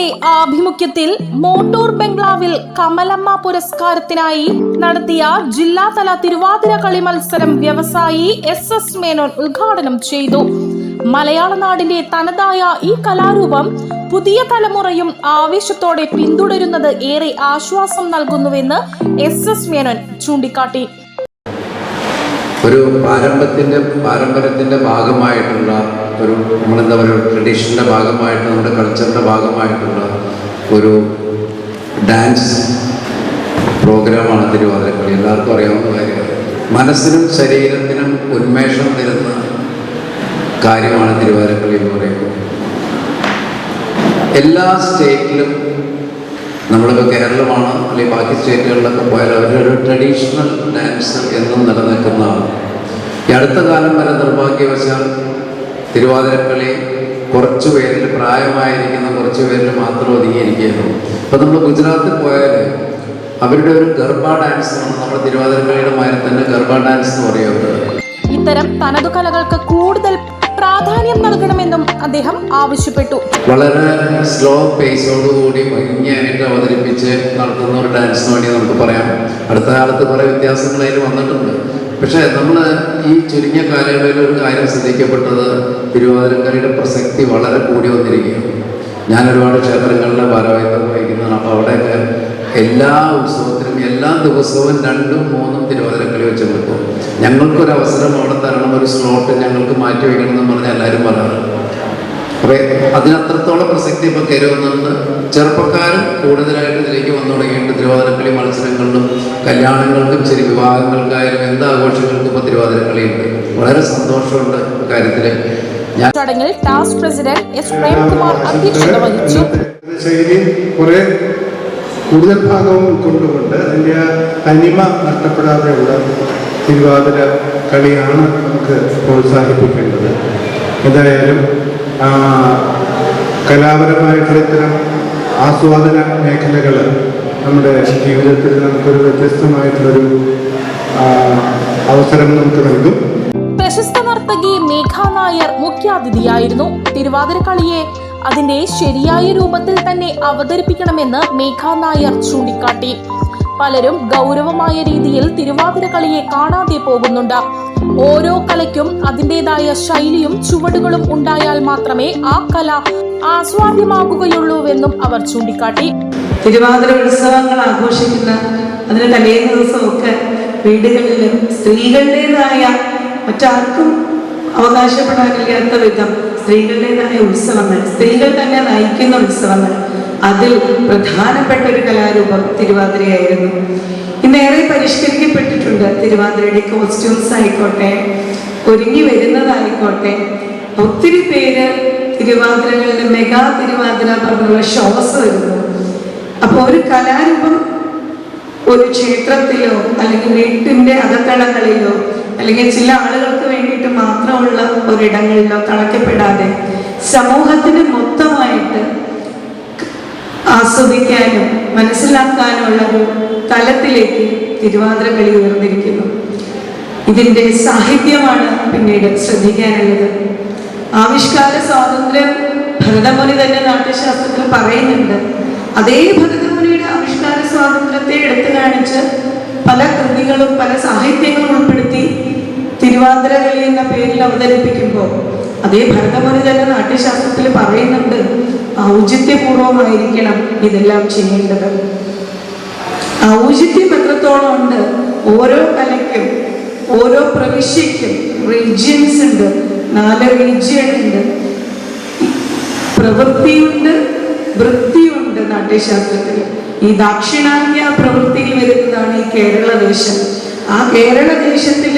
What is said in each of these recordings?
ക്ലബിന്റെ ആഭിമുഖ്യത്തിൽ മോട്ടോർ ബംഗ്ലാവിൽ കമലമ്മ പുരസ്കാരത്തിനായി നടത്തിയ ജില്ലാതല തിരുവാതിര കളി മത്സരം വ്യവസായി എസ് എസ് മേനോൻ ഉദ്ഘാടനം ചെയ്തു. മലയാള നാടിന്റെ തനതായ ഈ കലാരൂപം പുതിയ തലമുറയും ആവേശത്തോടെ പിന്തുടരുന്നത് ഏറെ ആശ്വാസം നൽകുന്നുവെന്ന് എസ് എസ് മേനോൻ ചൂണ്ടിക്കാട്ടി. ഒരു പാരമ്പര്യത്തിന്റെ പാരമ്പര്യത്തിന്റെ ഭാഗമായിട്ടുള്ള ഒരു നമ്മളെന്താ പറയുക ട്രഡീഷന്റെ ഭാഗമായിട്ട് നമ്മുടെ കൾച്ചറിന്റെ ഭാഗമായിട്ടുള്ള ഒരു ഡാൻസ് പ്രോഗ്രാമാണ് തിരുവാതിരക്കളി. എല്ലാവർക്കും അറിയാവുന്ന കാര്യമാണ്. മനസ്സിനും ശരീരത്തിനും ഉന്മേഷം തരുന്ന കാര്യമാണ് തിരുവാതിരക്കളി എന്ന് പറയുന്നത്. എല്ലാ സ്റ്റേറ്റിലും നമ്മളിപ്പോൾ കേരളമാണ് അല്ലെങ്കിൽ ബാക്കി സ്റ്റേറ്റുകളിലൊക്കെ പോയാൽ അവരൊരു ട്രഡീഷണൽ ഡാൻസ് എന്നും നിലനിൽക്കുന്നതാണ്. ഈ അടുത്ത കാലം വരെ നിർഭാഗ്യവശാൽ തിരുവാതിരക്കളി കുറച്ച് പേരിൽ പ്രായമായിരിക്കുന്ന കുറച്ച് പേരിൽ മാത്രം ഒതുങ്ങിയിരിക്കുന്നു. ഇപ്പം നമ്മൾ ഗുജറാത്തിൽ പോയാൽ അവരുടെ ഒരു ഗർഭ ഡാൻസ് ആണ് നമ്മുടെ തിരുവാതിരക്കളിയുടെ മാതിരി തന്നെ ഗർഭ ഡാൻസ് എന്ന് പറയുന്നത്. ഇത്തരം തനതു കലകൾക്ക് കൂടുതൽ പ്രാധാന്യം നൽകണമെന്നും അദ്ദേഹം ആവശ്യപ്പെട്ടു. വളരെ സ്ലോ പേസോടുകൂടി ഭംഗിയായിട്ട് അവതരിപ്പിച്ച് നടത്തുന്ന ഒരു ഡാൻസിന് വേണ്ടി നമുക്ക് പറയാം. അടുത്ത കാലത്ത് കുറെ വ്യത്യാസങ്ങൾ അതിൽ വന്നിട്ടുണ്ട്. പക്ഷേ നമ്മൾ ഈ ചുരുങ്ങിയ കാലയളവിൽ ഒരു കാര്യം ശ്രദ്ധിക്കപ്പെട്ടത് തിരുവാതിരക്കളിയുടെ പ്രസക്തി വളരെ കൂടി വന്നിരിക്കുകയാണ്. ഞാൻ ഒരുപാട് ക്ഷേത്രങ്ങളിലെ ഭാരവാഹിത്വം വഹിക്കുന്നതാണ്. അപ്പോൾ അവിടെയൊക്കെ എല്ലാ ഉത്സവത്തിനും എല്ലാ ദിവസവും രണ്ടും മൂന്നും തിരുവാതിരക്കളി വെച്ച് കൊടുക്കും ഞങ്ങൾക്കൊരു അവസരം അവിടെ തരണം ഒരു സ്ലോട്ട് ഞങ്ങൾക്ക് മാറ്റി വയ്ക്കണം എന്ന് പറഞ്ഞാൽ എല്ലാവരും പറയാറ് അപ്പോൾ അതിനത്രത്തോളം പ്രസക്തി ഇപ്പൊ കയറുന്നുണ്ട് ചെറുപ്പക്കാരും കൂടുതലായിട്ട് ഇതിലേക്ക് വന്നു തുടങ്ങിയിട്ട് തിരുവാതിരക്കളി മത്സരങ്ങളിലും കല്യാണങ്ങൾക്കും ശരി വിവാഹങ്ങൾക്കായാലും എന്ത് ആഘോഷങ്ങൾക്കും ഇപ്പൊ തിരുവാതിരക്കളിയുണ്ട്. വളരെ സന്തോഷമുണ്ട് കാര്യത്തിൽ ഞാൻ ചടങ്ങിൽ ടാസ്ക് പ്രസിഡന്റ് എസ് പ്രേംകുമാർ അധ്യക്ഷത വഹിച്ചു. ശൈലി കുറെ കൂടുതൽ ഭാഗവും ഉൾക്കൊണ്ടുകൊണ്ട് അതിന്റെ ആ തനിമ നഷ്ടപ്പെടാതെയുള്ള തിരുവാതിര കളിയാണ് നമുക്ക് പ്രോത്സാഹിപ്പിക്കേണ്ടത്. എന്തായാലും കലാപരമായിട്ടുള്ള ഇത്തരം ആസ്വാദന മേഖലകൾ നമ്മുടെ ജീവിതത്തിൽ നമുക്കൊരു വ്യത്യസ്തമായിട്ടുള്ളൊരു അവസരം നമുക്ക് നൽകും. പ്രശസ്ത നർത്തകി മേഘ നായർ മുഖ്യാതിഥിയായിരുന്നു. തിരുവാതിരക്കളിയെ അതിന്റെ ശരിയായ രൂപത്തിൽ തന്നെ അവതരിപ്പിക്കണമെന്ന് മേഘ നായർ ചൂണ്ടിക്കാട്ടി. പലരും ഗൗരവമായ രീതിയിൽ തിരുവാതിര കളിയെ കാണാതെ പോകുന്നുണ്ട്. ഓരോ കലയ്ക്കും അതിന്റെതായ ശൈലിയും ചുവടുകളും ഉണ്ടായാൽ മാത്രമേ ആ കല ആസ്വാദ്യമാകുകയുള്ളൂവെന്നും അവർ ചൂണ്ടിക്കാട്ടി. തിരുവാതിര ഉത്സവങ്ങൾ ആഘോഷിക്കുന്ന അതിന് തലേ ദിവസമൊക്കെ വീടുകളിലും സ്ത്രീകളുടേതായ മറ്റാർക്കും അവകാശപ്പെടാനില്ലാത്ത വിധം സ്ത്രീകളുടേതായ ഉത്സവങ്ങൾ സ്ത്രീകൾ തന്നെ നയിക്കുന്ന ഉത്സവങ്ങൾ അതിൽ പ്രധാനപ്പെട്ട ഒരു കലാരൂപം തിരുവാതിരയായിരുന്നു. ഇന്നേറെ പരിഷ്കരിക്കപ്പെട്ടിട്ടുണ്ട് തിരുവാതിരയുടെ കോസ്റ്റ്യൂംസ് ആയിക്കോട്ടെ ഒരുങ്ങി വരുന്നതായിക്കോട്ടെ. ഒത്തിരി പേര് തിരുവാതിരകളിൽ മെഗാ തിരുവാതിര പറഞ്ഞുള്ള ഷോസ് വരുന്നു. അപ്പോൾ ഒരു കലാരൂപം ഒരു ക്ഷേത്രത്തിലോ അല്ലെങ്കിൽ വീട്ടിന്റെ അകത്തളങ്ങളിലോ അല്ലെങ്കിൽ ചില ആളുകൾക്ക് വേണ്ടിയിട്ട് മാത്രമുള്ള ഒരിടങ്ങളിലോ തളയ്ക്കപ്പെടാതെ സമൂഹത്തിന് മൊത്തമായിട്ട് ആസ്വദിക്കാനും മനസ്സിലാക്കാനുമുള്ള ഒരു തലത്തിലേക്ക് തിരുവാതിര കളി ഉയർന്നിരിക്കുന്നു. ഇതിന്റെ സാഹിത്യമാണ് പിന്നീട് ശ്രദ്ധിക്കാനുള്ളത്. ആവിഷ്കാര സ്വാതന്ത്ര്യം ഭരതമുനി തന്നെ നാട്യശാസ്ത്രത്തിൽ പറയുന്നുണ്ട്. അതേ ഭരതമുനിയുടെ ആവിഷ്കാര സ്വാതന്ത്ര്യത്തെ എടുത്തു കാണിച്ച് പല കൃതികളും പല സാഹിത്യങ്ങളും ഉൾപ്പെടുത്തി തിരുവാതിര കളി എന്ന പേരിൽ അവതരിപ്പിക്കുമ്പോൾ അതേ ഭരതമുനി തന്നെ നാട്യശാസ്ത്രത്തിൽ പറയുന്നുണ്ട്. ഔചിത്യപൂർവമായിരിക്കണം ഇതെല്ലാം ചെയ്യേണ്ടത്. ഔചിത്യം എത്രത്തോളം ഉണ്ട്? ഓരോ കലയ്ക്കും ഓരോ പ്രവിശ്യയ്ക്കും റീജിയൻസ് ഉണ്ട് നാല് റീജിയൻ ഉണ്ട് പ്രവൃത്തിയുണ്ട് വൃത്തിയുണ്ട് നാട്യശാസ്ത്രത്തിൽ ഈ ദാക്ഷിണാത്യ പ്രവൃത്തിയിൽ വരുന്നതാണ് ഈ കേരള ദേശം ആ കേരള ദേശത്തിൽ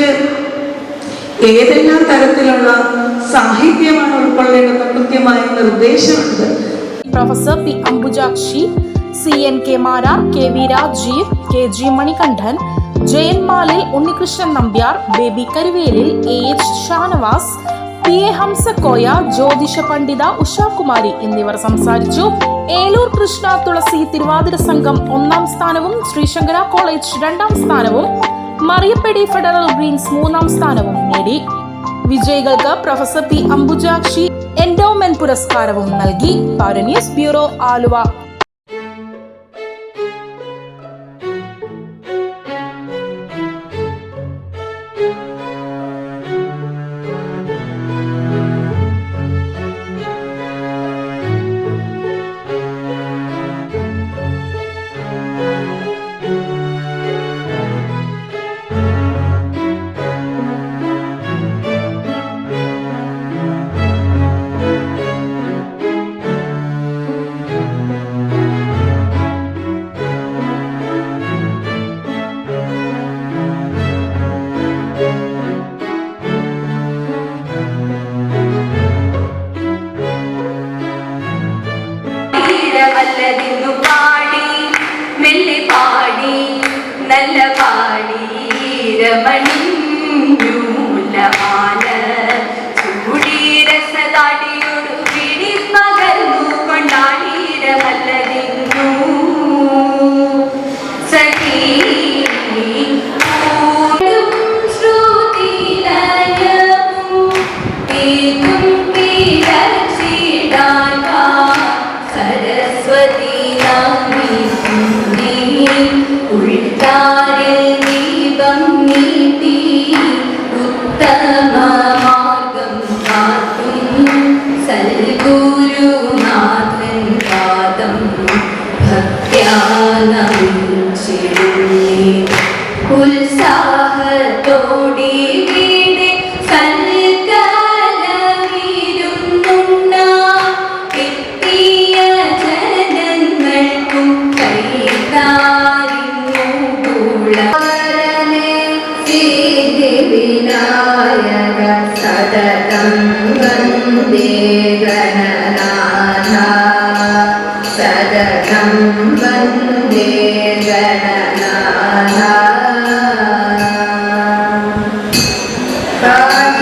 ഏതെല്ലാം തരത്തിലുള്ള സാഹിത്യമാണ് ഉൾക്കൊള്ളേണ്ടത് കൃത്യമായ നിർദ്ദേശമുണ്ട് professor P Ambujakshi C N K Marar K V Rajeev K G Manikandan Jayan Malil Unnikrishnan Nambiar Baby Karuvelil A H Shanavas P A Hamsakoya ജ്യോതിഷ പണ്ഡിത ഉഷാകുമാരി എന്നിവർ സംസാരിച്ചു. ഏലൂർ കൃഷ്ണ തുളസി തിരുവാതിര സംഘം ഒന്നാം സ്ഥാനവും ശ്രീശങ്കര കോളേജ് രണ്ടാം സ്ഥാനവും മറിയപ്പെടി ഫെഡറൽ ഗ്രീൻസ് മൂന്നാം സ്ഥാനവും നേടി. വിജയികൾക്ക് പ്രൊഫസർ പി അംബുജാക്ഷി എൻഡോമെന്റ് പുരസ്കാരവും നൽകി. പൗരന്യൂസ് ബ്യൂറോ ആലുവ. മഞ്ഞൂലമാല ചൂടീരസതാടിയൊരു പിടി പകർന്നു കൊണ്ടാടീരമല്ലതിന്നു സഖീ ശ്രുതിലയും തീരും തീരക്ഷിടാ Obrigado.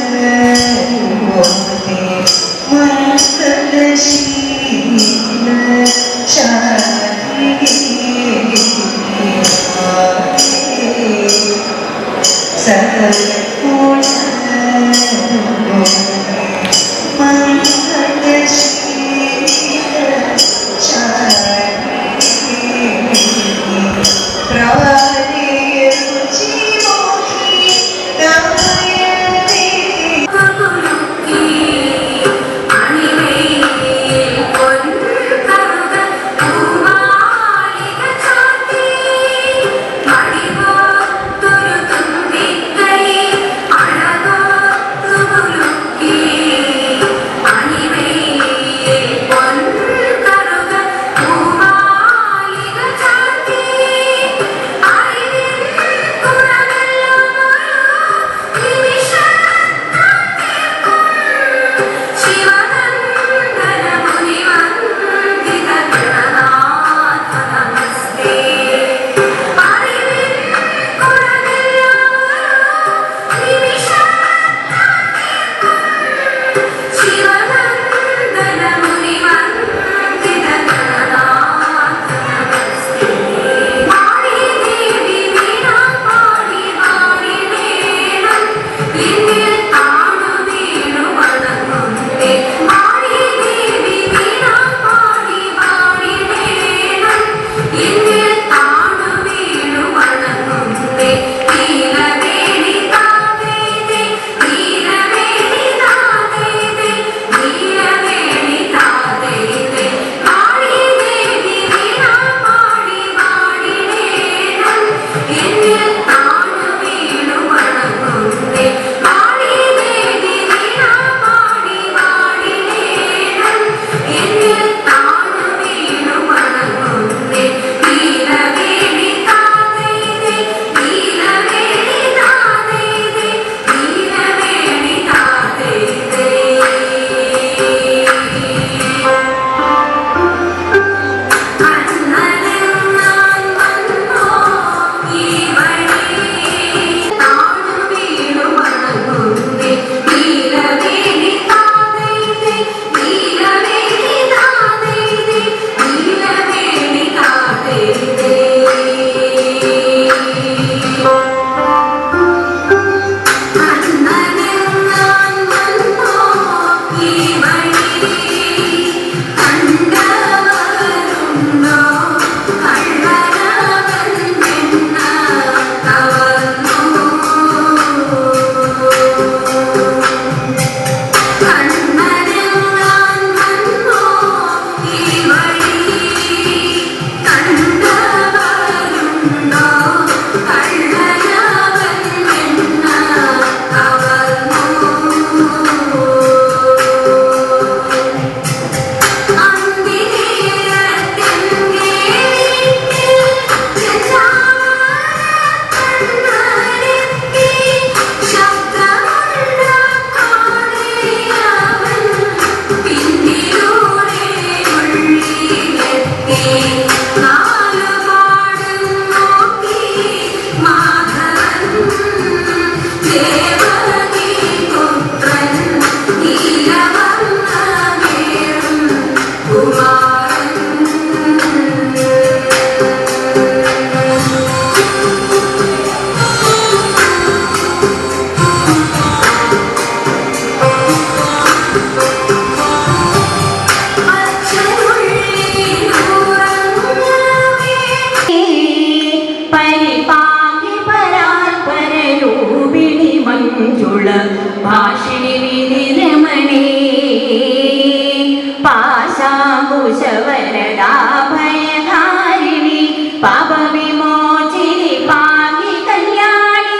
ദോഷവരദാഭയധാരിണി പാപവിമോചിനി പാകി കല്യാണി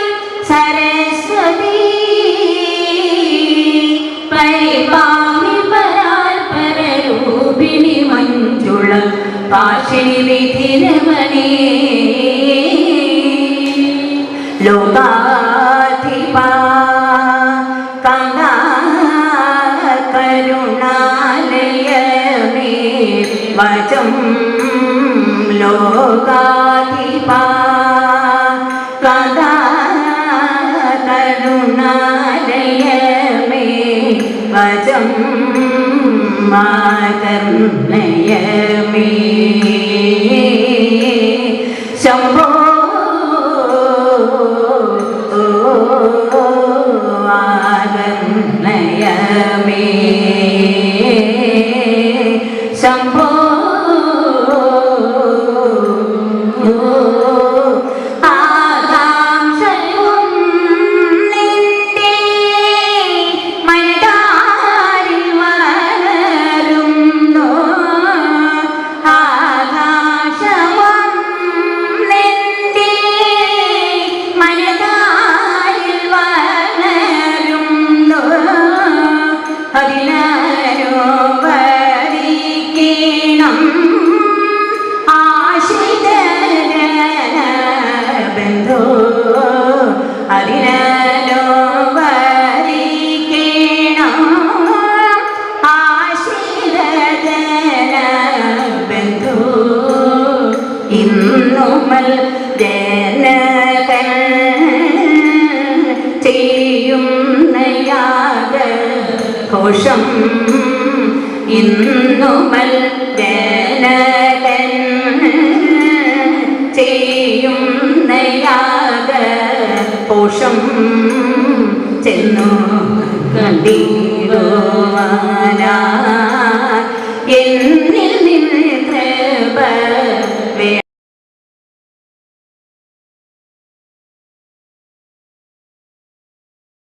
സരസ്വതി പരിപാമി പരാൽപരൂപിണി മഞ്ജുള പാഷിണി വിധിരമണി ലോകാധിപാ വചം ലോകാധിപാ. കങ്കാ കരുണാലയമേ വചം മാകർണയമേ ശംഭോ ആകർണയമേ. ശംഭോ ഘോഷം ഇന്നു ജനകൻ ചെയ്യും യാഗ ഘോഷം ചെന്നു കണ്ടിരുവാനാ